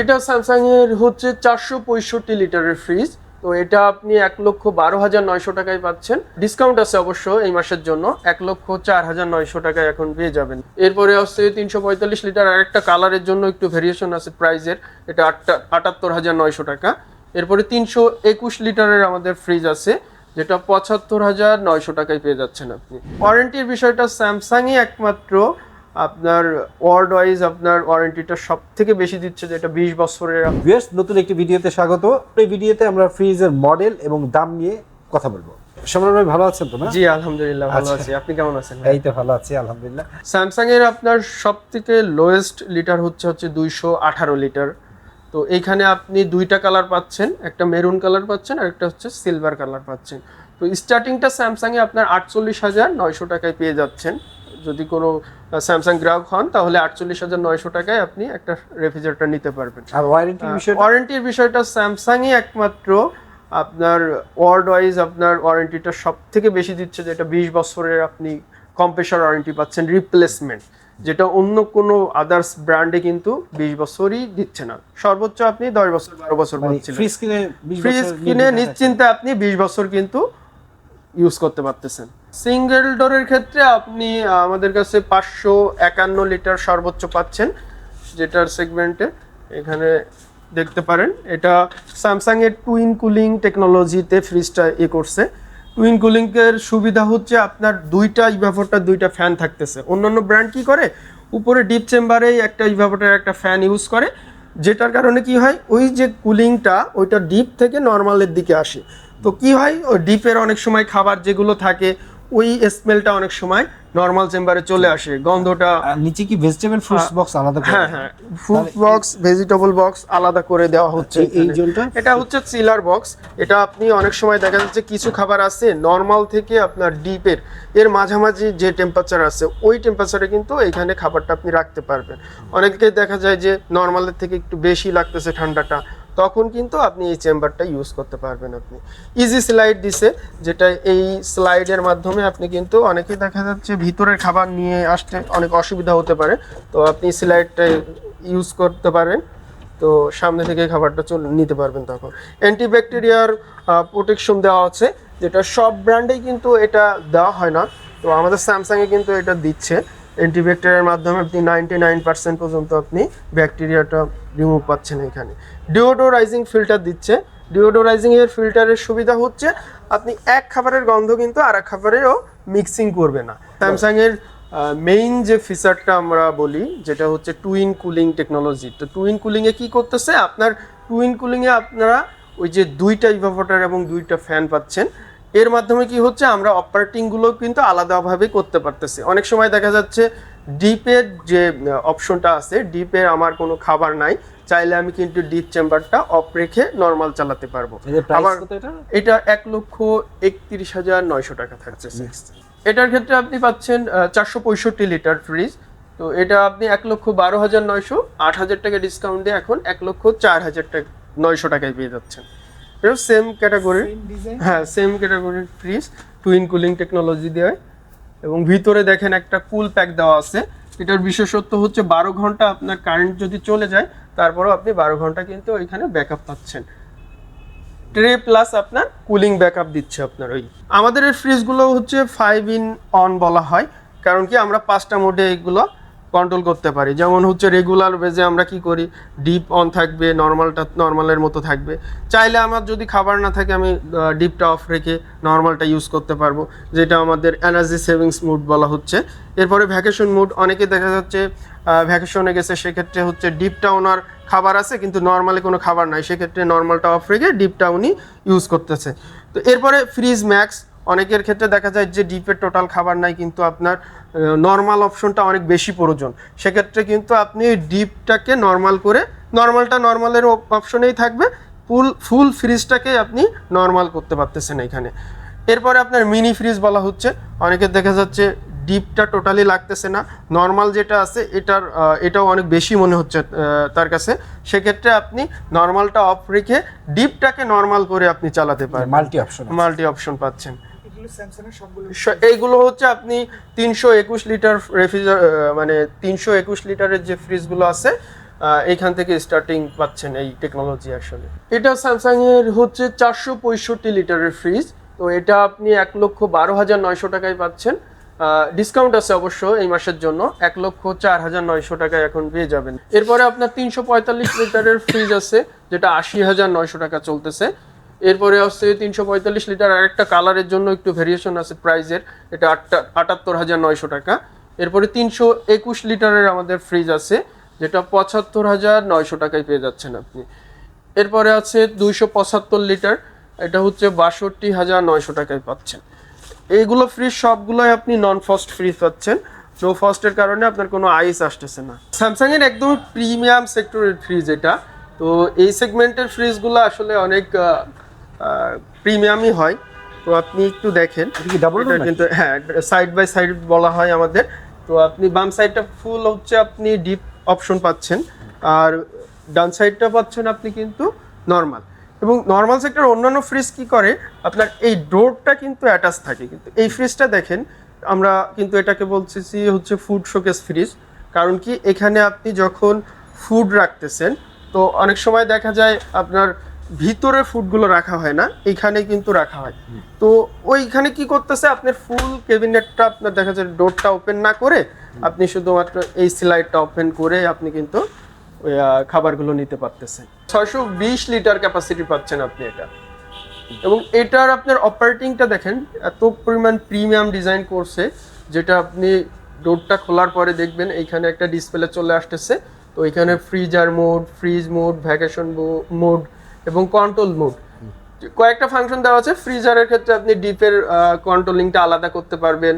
এটা স্যামসাং এর হচ্ছে চারশো পঁয়ষট্টি লিটারের ফ্রিজ তো এটা আপনি এক লক্ষ বারো হাজার নয়শো টাকায় পাচ্ছেন। ডিসকাউন্ট আছে অবশ্য এই মাসের জন্য। এক লক্ষ চার হাজার নয়শো টাকায় এখন পেয়ে যাবেন। এরপরে আসছে তিনশো পঁয়তাল্লিশ লিটার আরেকটা কালারের জন্য একটু ভেরিয়েশন আছে প্রাইজের এটা আটটা, আটাত্তর হাজার নয়শো টাকা। এরপরে তিনশো একুশ লিটারের আমাদের ফ্রিজ আছে, যেটা পঁচাত্তর হাজার নয়শো টাকায় পেয়ে যাচ্ছেন আপনি। ওয়ারেন্টির বিষয়টা স্যামসাংই একমাত্র আপনার ওয়ার্ড ওয়াইজ আপনার ওয়ারেন্টিটা সব থেকে বেশি দিচ্ছে যেটা বিশ বছরের ভিউয়ার্স নতুন একটি ভিডিওতে স্বাগত। এই ভিডিওতে আমরা ফ্রিজের মডেল এবং দাম নিয়ে কথা বলব। সমর ভাই ভালো আছেন তো না জি আলহামদুলিল্লাহ ভালো আচ্ছা। আছি। আপনি কেমন আছেন এই তো ভালো আছি আলহামদুলিল্লাহ। স্যামসাং এর আপনার সব থেকে লোয়েস্ট লিটার হচ্ছে হচ্ছে দুইশো আঠারো লিটার তো এইখানে আপনি দুইটা কালার পাচ্ছেন একটা মেরুন কালার পাচ্ছেন আর একটা হচ্ছে সিলভার কালার পাচ্ছেন। তো স্টার্টিংটা স্যামসাং এ আপনার আটচল্লিশ হাজার নয়শো টাকায় পেয়ে যাচ্ছেন। যদি কোনো স্যামসাং গ্রাহক হন তাহলে আটচল্লিশ হাজার নয়শো টাকায় আপনি একটা রেফ্রিজারেটর নিতে পারবেন। আর ওয়ারেন্টির বিষয়টা? ওয়ারেন্টির বিষয়টা স্যামসাংই একমাত্র আপনার ওয়ার্ড ওয়াইজ আপনার ওয়ারেন্টিটা সব থেকে বেশি দিচ্ছে যেটা বিশ বছরের আপনি কম্প্রেসার ওয়ারেন্টি পাচ্ছেন রিপ্লেসমেন্ট যেটা অন্য কোনো আদার্স ব্র্যান্ডে কিন্তু বিশ বছরই দিচ্ছে না। সর্বোচ্চ আপনি দশ বছর বারো বছর মানে ফ্রিজ কিনে 20 ফ্রিজ বছর কিনে নিয়ে নিশ্চিন্তে আপনি বিশ বছর কিন্তু ইউজ করতে পারতেছেন। সিঙ্গেল ডোরের ক্ষেত্রে আপনি আমাদের কাছে পাঁচশো একান্ন লিটার সর্বোচ্চ পাচ্ছেন যেটার সেগমেন্টে এখানে দেখতে পারেন। এটা স্যামসাং এর টুইন কুলিং টেকনোলজিতে ফ্রিজটা এ করছে। টুইন কুলিং এর সুবিধা হচ্ছে আপনার দুইটা ইভাপোটার দুইটা ফ্যান থাকতেছে। অন্যান্য ব্র্যান্ড কি করে? উপরে ডিপ চেম্বারেই একটা ইভাপোটার একটা ফ্যান ইউজ করে, যেটার কারণে কি হয়, ওই যে কুলিংটা ওইটা ডিপ থেকে নর্মালের দিকে আসে। তো কি হয়, ওই ডিপের অনেক সময় খাবার যেগুলো থাকে ওই স্মেলটা অনেক সময় নর্মাল চেম্বারে চলে আসে গন্ধটা নিচে কি ভেজিটেবল ফ্রুটস বক্স আলাদা করে হ্যাঁ হ্যাঁ। ফুড বক্স ভেজিটেবল বক্স আলাদা করে দেওয়া হচ্ছে এই- জোনটা? এটা হচ্ছে চিলার বক্স এটা আপনি অনেক সময় দেখা যাচ্ছে কিছু খাবার আছে নর্মাল থেকে আপনার ডিপের এর মাঝামাঝি যে টেম্পারেচার আছে ওই টেম্পারেচারে কিন্তু এখানে খাবারটা আপনি রাখতে পারবেন। অনেকে দেখা যায় যে নর্মালের থেকে একটু বেশি লাগতেছে ঠান্ডাটা তখন কিন্তু আপনি এই চেম্বারটা ইউজ করতে পারবেন আপনি। ইজি স্লাইড দিছে, যেটা এই স্লাইডের মাধ্যমে আপনি কিন্তু অনেকেই দেখা যাচ্ছে ভিতরের খাবার নিয়ে আসতে অনেক অসুবিধা হতে পারে। তো আপনি স্লাইডটা ইউজ করতে পারেন, তো সামনে থেকে খাবারটা চলে, নিতে পারবেন তখন। অ্যান্টিব্যাকটেরিয়ার প্রোটেকশন দেওয়া আছে, যেটা সব ব্র্যান্ডেই কিন্তু এটা দেওয়া হয় না। তো আমাদের স্যামসাংয়ে কিন্তু এটা দিচ্ছে। অ্যান্টিব্যাকটেরিয়ার মাধ্যমে আপনি নাইনটি নাইন পার্সেন্ট পর্যন্ত আপনি ব্যাকটেরিয়াটা রিমুভ পাচ্ছেন এখানে। ডিওডোরাইজিং ফিল্টার দিচ্ছে। ডিওডোরাইজিং এর ফিল্টারের সুবিধা হচ্ছে, আপনি এক খাবারের গন্ধ কিন্তু আর এক খাবারেও মিক্সিং করবে না। স্যামসাং এর মেইন যে ফিচারটা আমরা বলি, যেটা হচ্ছে টুইন কুলিং টেকনোলজি তো টুইন কুলিংয়ে কি করতেছে? আপনার টুইন কুলিংয়ে আপনারা ওই যে দুইটা ইভাপোটার এবং দুইটা ফ্যান পাচ্ছেন। এর মাধ্যমে কি হচ্ছে? আমরা অপারেটিংগুলো কিন্তু আলাদাভাবে করতে পারতেছি। অনেক সময় দেখা যাচ্ছে ডিপের যে অপশনটা আছে ডিপের আমার কোনো খাবার নাই চাইলে আমি কিন্তু ডিপ চেম্বারটা অফ রেখে নর্মাল চালাতে পারব। আবার এটা? এটা এক লক্ষ একত্রিশ হাজার নয়শো টাকা থাকছে এটার ক্ষেত্রে আপনি পাচ্ছেন চারশো পঁয়ষট্টি লিটার ফ্রিজ তো এটা আপনি এক লক্ষ বারো হাজার নয়শো আট হাজার টাকা ডিসকাউন্ট দিয়ে এখন এক লক্ষ চার হাজার টাকা নয়শো টাকায় পেয়ে যাচ্ছেন। এটা সেম ক্যাটাগরির হ্যাঁ সেম ক্যাটাগরির ফ্রিজ টুইন কুলিং টেকনোলজি দেওয়া এবং ভিতরে দেখেন একটা কুল প্যাক দেওয়া আছে। এটার বিশেষত্ব হচ্ছে বারো ঘণ্টা আপনার কারেন্ট যদি চলে যায় তারপরেও আপনি বারো ঘণ্টা কিন্তু ওইখানে ব্যাকআপ পাচ্ছেন। ট্রে প্লাস আপনার কুলিং ব্যাকআপ দিচ্ছে আপনার ওই। আমাদের এই ফ্রিজগুলো হচ্ছে ফাইভ ইন অন বলা হয়। কারণ কি আমরা পাঁচটা মোডে এগুলো কন্ট্রোল করতে পারি। যেমন হচ্ছে রেগুলার বেজে আমরা কি করি? ডিপ অন থাকবে নর্মালটা নর্মালের মতো থাকবে। চাইলে আমার যদি খাবার না থাকে, আমি ডিপটা অফ রেখে নর্মালটা ইউজ করতে পারব, যেটা আমাদের এনার্জি সেভিংস মুড বলা হচ্ছে। এরপরে ভ্যাকেশন মুড অনেকে দেখা যাচ্ছে ভ্যাকেশনে গেছে, সেক্ষেত্রে হচ্ছে ডিপটা ওনার খাবার আছে, কিন্তু নর্মালি কোনো খাবার নাই। সেক্ষেত্রে নর্মালটা অফ রেখে ডিপটা উনি ইউজ করতেছে। তো এরপরে ফ্রিজ ম্যাক্স অনেকের ক্ষেত্রে দেখা যায় যে ডিপের টোটাল খাবার নাই কিন্তু আপনার নর্মাল অপশনটা অনেক বেশি প্রয়োজন। সেক্ষেত্রে কিন্তু আপনি ডিপটাকে নর্মাল করে নর্মালটা নর্মালের অপশনেই থাকবে ফুল ফুল ফ্রিজটাকে আপনি নর্মাল করতে পারতেছেন এখানে। এরপরে আপনার মিনি ফ্রিজ বলা হচ্ছে। অনেকের দেখা যাচ্ছে ডিপটা টোটালি লাগতেছে না। নর্মাল যেটা আছে এটার এটাও অনেক বেশি মনে হচ্ছে তার কাছে। সেক্ষেত্রে আপনি নর্মালটা অফ রেখে ডিপটাকে নর্মাল করে আপনি চালাতে পারেন মাল্টি অপশন মাল্টি অপশন পাচ্ছেন। এইগুলো হচ্ছে আপনি তিনশো একুশ লিটার রেফ্রিজার মানে তিনশো একুশ লিটারের যে ফ্রিজগুলো আছে এইখান থেকে স্টার্টিং পাচ্ছেন এই টেকনোলজি আসলে। এটা স্যামসাং এর হচ্ছে চারশো পঁয়ষট্টি লিটারের ফ্রিজ তো এটা আপনি এক লক্ষ বারো হাজার নয়শো টাকায় পাচ্ছেন। ডিসকাউন্ট আছে অবশ্য এই মাসের জন্য, এক লক্ষ চার হাজার নয়শো টাকায় এখন পেয়ে যাবেন। এরপরে আপনার তিনশো পঁয়তাল্লিশ লিটারের ফ্রিজ আছে, যেটা আশি হাজার নয়শো টাকা চলতেছে। এরপরে হচ্ছে তিনশো পঁয়তাল্লিশ লিটার আরেকটা কালারের জন্য একটু ভেরিয়েশন আছে প্রাইজের এটা আটাত্তর হাজার নয়শো টাকা। এরপরে তিনশো একুশ লিটারের আমাদের ফ্রিজ আছে, যেটা পঁচাত্তর হাজার নয়শো টাকায় পেয়ে যাচ্ছেন আপনি। এরপরে আছে দুইশো পঁচাত্তর লিটার, এটা হচ্ছে বাষট্টি হাজার নয়শো টাকায় পাচ্ছেন। এইগুলো ফ্রিজ সবগুলোই আপনি নন ফস্ট ফ্রিজ পাচ্ছেন। নো ফস্টের কারণে আপনার কোনো আইস আসতেছে না। স্যামসাং এর একদম প্রিমিয়াম সেক্টরের ফ্রিজ এটা। তো এই সেগমেন্টের ফ্রিজগুলো আসলে অনেক প্রিমিয়ামই হয়। তো আপনি একটু দেখেন? কিন্তু হ্যাঁ সাইড বাই সাইড বলা হয় আমাদের। তো আপনি বাম সাইডটা ফুল হচ্ছে আপনি ডিপ অপশন পাচ্ছেন। আর ডান সাইডটা পাচ্ছেন আপনি কিন্তু নর্মাল এবং নর্মাল সেক্টর অন্যান্য ফ্রিজ কি করে? আপনার এই ডোরটা কিন্তু অ্যাটাচ থাকে। কিন্তু এই ফ্রিজটা দেখেন আমরা কিন্তু এটাকে বলতেছি হচ্ছে ফুড শোকেস ফ্রিজ কারণ কি এখানে আপনি যখন ফুড রাখতেছেন তো অনেক সময় দেখা যায় আপনার ভিতরে ফুডগুলো রাখা হয় না এখানে কিন্তু রাখা হয়। তো ওইখানে কি করতেছে আপনার ফুল ক্যাবিনেটটা আপনার দেখা যায় ডোরটা ওপেন না করে আপনি শুধুমাত্র এই স্লাইডটা ওপেন করে আপনি কিন্তু খাবারগুলো নিতে পারতেছেন। ছয়শো বিশ লিটার ক্যাপাসিটি পাচ্ছেন আপনি এটা। এবং এটার আপনার অপারেটিংটা দেখেন এত পরিমাণ প্রিমিয়াম ডিজাইন করছে যেটা আপনি ডোরটা খোলার পরে দেখবেন এইখানে একটা ডিসপ্লে চলে আসতেছে। তো এখানে freezer mode fridge mode vacation mode এবং কন্ট্রোল মোড কয়েকটা ফাংশন দেওয়া আছে ফ্রিজারের ক্ষেত্রে আপনি ডিপের কন্ট্রোলিংটা আলাদা করতে পারবেন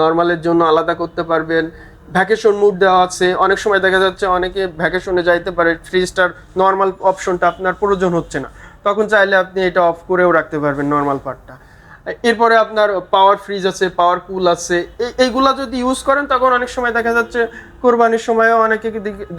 নর্মালের জন্য আলাদা করতে পারবেন। ভ্যাকেশন মুড দেওয়া আছে, অনেক সময় দেখা যাচ্ছে অনেকে ভ্যাকেশনে যাইতে পারে ফ্রিজটার নর্মাল অপশনটা আপনার প্রয়োজন হচ্ছে না। তখন চাইলে আপনি এটা অফ করেও রাখতে পারবেন নর্মাল পার্টটা এরপরে আপনার পাওয়ার ফ্রিজ আছে পাওয়ার কুল আছে, এই, এইগুলা যদি ইউজ করেন, তখন অনেক সময় দেখা যাচ্ছে, কোরবানির সময়ও অনেকে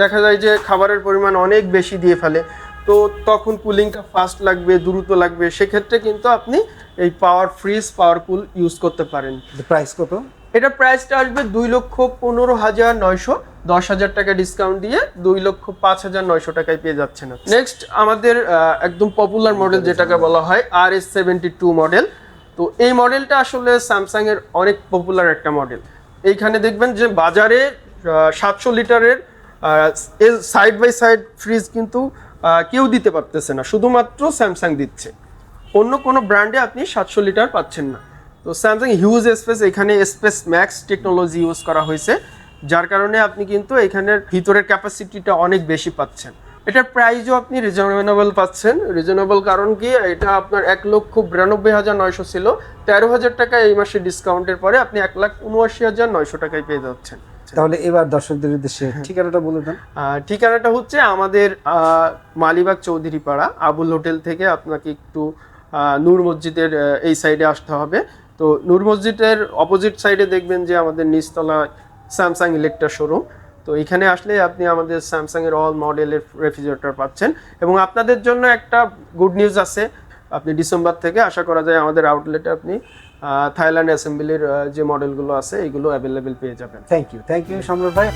দেখা যায় যে খাবারের পরিমাণ অনেক বেশি দিয়ে ফেলে। তো তখন কুলিংটা ফাস্ট লাগবে দ্রুত লাগবে সেক্ষেত্রে কিন্তু আপনি এই পাওয়ার ফ্রিজ পাওয়ার কুল ইউজ করতে পারেন। প্রাইস কত? এটা প্রাইসটা আসবে দুই লক্ষ পনেরো হাজার নয়শো দশ হাজার টাকা ডিসকাউন্ট দিয়ে দুই লক্ষ পাঁচ হাজার নয়শো টাকায় পেয়ে যাচ্ছেন নেক্সট আমাদের একদম পপুলার মডেল যেটাকে বলা হয় R S seventy two model তো এই মডেলটা আসলে স্যামসাং এর অনেক পপুলার একটা মডেল এইখানে দেখবেন যে বাজারে সাতশো লিটারের সাইড বাই সাইড ফ্রিজ কিন্তু কেউ দিতে পারতেছে না। শুধুমাত্র স্যামসাং দিচ্ছে। অন্য কোনো ব্র্যান্ডে আপনি সাতশো লিটার পাচ্ছেন না। তো স্যামসাং হিউজ স্পেস এখানে স্পেস ম্যাক্স টেকনোলজি ইউজ করা হয়েছে। যার কারণে আপনি কিন্তু এখানের ভিতরের ক্যাপাসিটিটা অনেক বেশি পাচ্ছেন। এটার প্রাইসও আপনি রিজনেবল পাচ্ছেন। রিজনেবল কারণ কি? এটা আপনার এক লক্ষ বিরানব্বই হাজার নয়শো ছিল। তেরো হাজার টাকা এই মাসে ডিসকাউন্টের পরে আপনি এক লাখ উনআশি হাজার নয়শো টাকায় পেয়ে যাচ্ছেন। তাহলে এবার দর্শকদের উদ্দেশ্যে ঠিকানাটা বলে দেন। ঠিকানাটা হচ্ছে আমাদের মালিবাগ চৌধুরী পাড়া আবুল হোটেল থেকে আপনাকে একটু নূর মসজিদের এই সাইডে আসতে হবে। তো নূর মসজিদের অপোজিট সাইডে দেখবেন যে আমাদের নিচতলা স্যামসাং ইলেকট্রা শোরুম তো এখানে আসলে আপনি আমাদের স্যামসাং এর অল মডেলের রেফ্রিজারেটর পাচ্ছেন। এবং আপনাদের জন্য একটা গুড নিউজ আছে। আপনি ডিসেম্বর থেকে আশা করা যায় আমাদের আউটলেটে আপনি থাইল্যান্ড অ্যাসেম্বলির যে মডেলগুলো আছে, এগুলো অ্যাভেলেবেল পেয়ে যাবেন। থ্যাংক ইউ থ্যাংক ইউ সম্রাট ভাই।